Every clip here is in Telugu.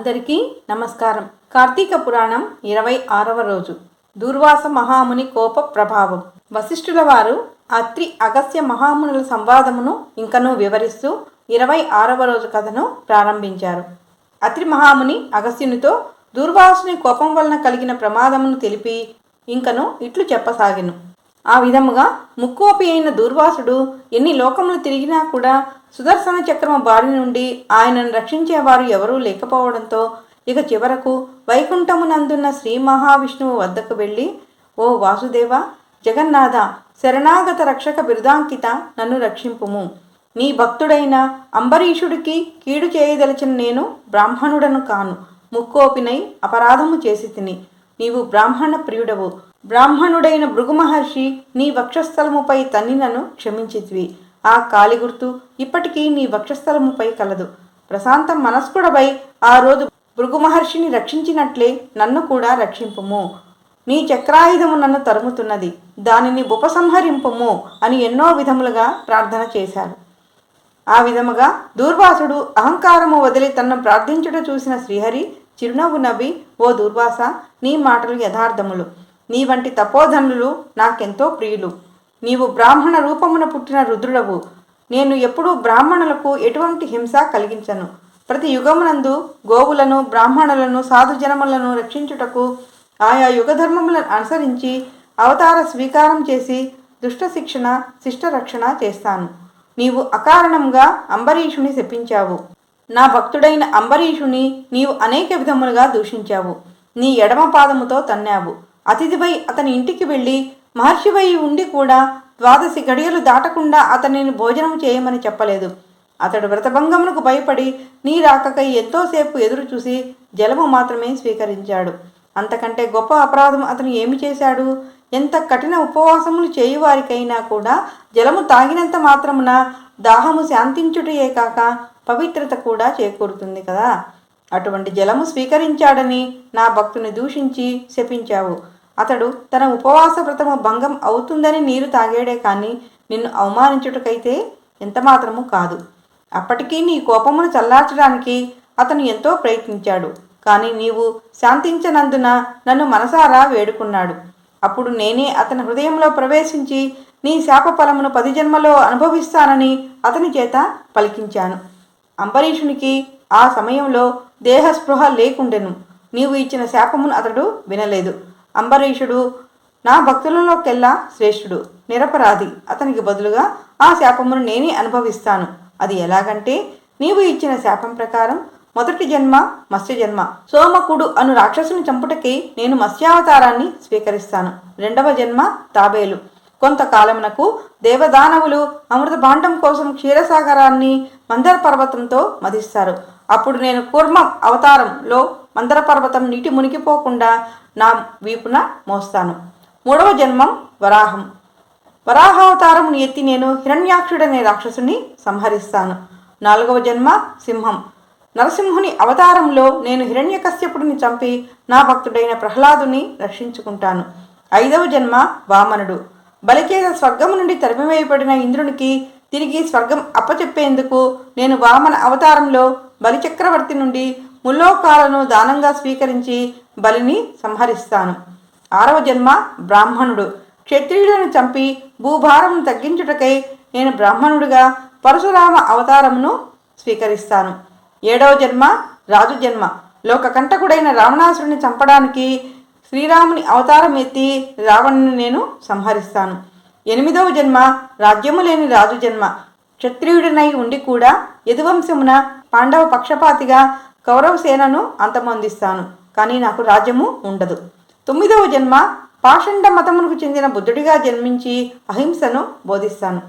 అందరికీ నమస్కారం. కార్తీక పురాణం ఇరవై ఆరవ రోజు. దూర్వాస మహాముని కోప ప్రభావం. వశిష్ఠుల వారు అత్రి అగస్త్య మహామునుల సంవాదమును ఇంకనూ వివరిస్తూ ఇరవై ఆరవ రోజు కథను ప్రారంభించారు. అత్రి మహాముని అగస్యునితో దూర్వాసుని కోపం వలన కలిగిన ప్రమాదమును తెలిపి ఇంకను ఇట్లు చెప్పసాగిను. ఆ విధముగా ముక్కోపి అయిన దూర్వాసుడు ఎన్ని లోకములు తిరిగినా కూడా సుదర్శన చక్రము బారి నుండి ఆయనను రక్షించేవారు ఎవరూ లేకపోవడంతో ఇక చివరకు వైకుంఠమునందున్న శ్రీ మహావిష్ణువు వద్దకు వెళ్ళి ఓ వాసుదేవ జగన్నాథ శరణాగత రక్షక బిరుదాంకిత నన్ను రక్షింపుము. నీ భక్తుడైన అంబరీషుడికి కీడు చేయదలచిన నేను బ్రాహ్మణుడను కాను. ముక్కోపినై అపరాధము చేసి తిని. నీవు బ్రాహ్మణ ప్రియుడవు. బ్రాహ్మణుడైన భృగుమహర్షి నీ వక్షస్థలముపై తన్నినను క్షమించితివి. ఆ కాలి గుర్తు ఇప్పటికీ నీ వక్షస్థలముపై కలదు. ప్రశాంత మనస్కుడపై ఆ రోజు భృగుమహర్షిని రక్షించినట్లే నన్ను కూడా రక్షింపుము. నీ చక్రాయుధము నన్ను తరుముతున్నది. దానిని ఉపసంహరింపుము అని ఎన్నో విధములుగా ప్రార్థన చేశారు ఆ విధముగా దూర్వాసుడు అహంకారము వదిలి తన్ను ప్రార్థించుట చూసిన శ్రీహరి చిరునవ్వు నవ్వి ఓ దూర్వాస నీ మాటలు యథార్థములు. నీ వంటి తపోధనులు నాకెంతో ప్రియులు. నీవు బ్రాహ్మణ రూపమున పుట్టిన రుద్రుడవు. నేను ఎప్పుడూ బ్రాహ్మణులకు ఎటువంటి హింస కలిగించను. ప్రతి యుగమునందు గోవులను బ్రాహ్మణులను సాధుజనములను రక్షించుటకు ఆయా యుగధర్మములను అనుసరించి అవతార స్వీకారం చేసి దుష్ట శిక్షణ శిష్ట రక్షణ చేస్తాను. నీవు అకారణంగా అంబరీషుని శపించావు. నా భక్తుడైన అంబరీషుని నీవు అనేక విధములుగా దూషించావు. నీ ఎడమ పాదముతో తన్నావు. అతిథివై అతని ఇంటికి వెళ్ళి మహర్షివై ఉండి కూడా ద్వాదశి గడియలు దాటకుండా అతనిని భోజనం చేయమని చెప్పలేదు. అతడు వ్రతభంగమునకు భయపడి నీ రాకకై ఎంతోసేపు ఎదురు చూసి జలము మాత్రమే స్వీకరించాడు. అంతకంటే గొప్ప అపరాధం అతను ఏమి చేశాడు? ఎంత కఠిన ఉపవాసములు చేయువారికైనా కూడా జలము తాగినంత మాత్రమున దాహము శాంతించుటయే కాక పవిత్రత కూడా చేకూరుతుంది కదా? అటువంటి జలము స్వీకరించాడని నా భక్తుని దూషించి శపించావు. అతడు తన ఉపవాస వ్రతము భంగం అవుతుందని నీరు తాగాడే కానీ నిన్ను అవమానించుటకైతే ఎంతమాత్రము కాదు. అప్పటికీ నీ కోపమును చల్లార్చడానికి అతను ఎంతో ప్రయత్నించాడు. కానీ నీవు శాంతించనందున నన్ను మనసారా వేడుకున్నాడు. అప్పుడు నేనే అతని హృదయంలో ప్రవేశించి నీ శాప ఫలమును పది జన్మలో అనుభవిస్తానని అతని చేత పలికించాను. అంబరీషునికి ఆ సమయంలో దేహస్పృహ లేకుండెను. నీవు ఇచ్చిన శాపమును అతడు వినలేదు. అంబరీషుడు నా భక్తులలోకెల్లా శ్రేష్ఠుడు నిరపరాధి. అతనికి బదులుగా ఆ శాపమును నేనే అనుభవిస్తాను. అది ఎలాగంటే నీవు ఇచ్చిన శాపం ప్రకారం మొదటి జన్మ మత్స్య జన్మ. సోమకుడు అను రాక్షసుని చంపుటకి నేను మత్స్యావతారాన్ని స్వీకరిస్తాను. రెండవ జన్మ తాబేలు. కొంతకాలమునకు దేవదానవులు అమృత భాండం కోసం క్షీరసాగరాన్ని మందర పర్వతంతో మధిస్తారు. అప్పుడు నేను కూర్మ అవతారంలో మందర పర్వతం నీటి మునిగిపోకుండా నా వీపున మోస్తాను. మూడవ జన్మం వరాహం. వరాహావతారమును ఎత్తి నేను హిరణ్యాక్షుడనే రాక్షసుని సంహరిస్తాను. నాలుగవ జన్మ సింహం. నరసింహుని అవతారంలో నేను హిరణ్యకశ్యపుడిని చంపి నా భక్తుడైన ప్రహ్లాదుని రక్షించుకుంటాను. ఐదవ జన్మ వామనుడు. బలిచేత స్వర్గము నుండి తరిమివేయబడిన ఇంద్రునికి తిరిగి స్వర్గం అప్పచెప్పేందుకు నేను వామన అవతారంలో బలిచక్రవర్తి నుండి ముల్లోకాలను దానంగా స్వీకరించి బలిని సంహరిస్తాను. ఆరవ జన్మ బ్రాహ్మణుడు. క్షత్రియులను చంపి భూభారం తగ్గించుటకై నేను బ్రాహ్మణుడిగా పరశురామ అవతారమును స్వీకరిస్తాను. ఏడవ జన్మ రాజు జన్మ. లోకకంటకుడైన రావణాసురుని చంపడానికి శ్రీరాముని అవతారం ఎత్తి రావణుని నేను సంహరిస్తాను. ఎనిమిదవ జన్మ రాజ్యము లేని రాజు జన్మ. క్షత్రియుడినై ఉండి కూడా యదువంశమున పాండవ పక్షపాతిగా కౌరవసేనను అంతమొందిస్తాను. కానీ నాకు రాజ్యము ఉండదు. తొమ్మిదవ జన్మ పాషండ మతమునకు చెందిన బుద్ధుడిగా జన్మించి అహింసను బోధిస్తాను.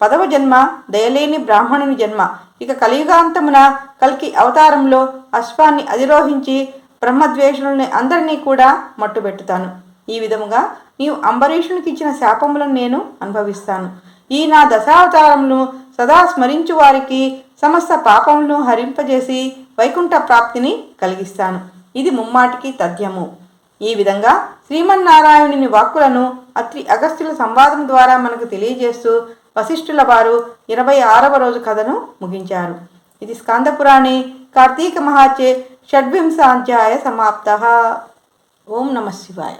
పదవ జన్మ దయలేని బ్రాహ్మణుని జన్మ. ఇక కలియుగాంతమున కల్కి అవతారంలో అశ్వాన్ని అధిరోహించి బ్రహ్మద్వేషులని అందరినీ కూడా మట్టుబెట్టుతాను. ఈ విధముగా నీవు అంబరీషునికి ఇచ్చిన శాపములను నేను అనుభవిస్తాను. ఈ నా దశావతారమును సదా స్మరించు వారికి సమస్త పాపములను హరింపజేసి వైకుంఠ ప్రాప్తిని కలిగిస్తాను. ఇది ముమ్మాటికి తథ్యము. ఈ విధంగా శ్రీమన్నారాయణుని వాక్కులను అత్రి అగస్త్యుల సంవాదం ద్వారా మనకు తెలియజేస్తూ వశిష్ఠుల వారు ఇరవై ఆరవ రోజు కథను ముగించారు. ఇది స్కందపురాణి కార్తీక మహాచే షడ్వింశాధ్యాయ సమాప్త. ఓం నమ శివాయ.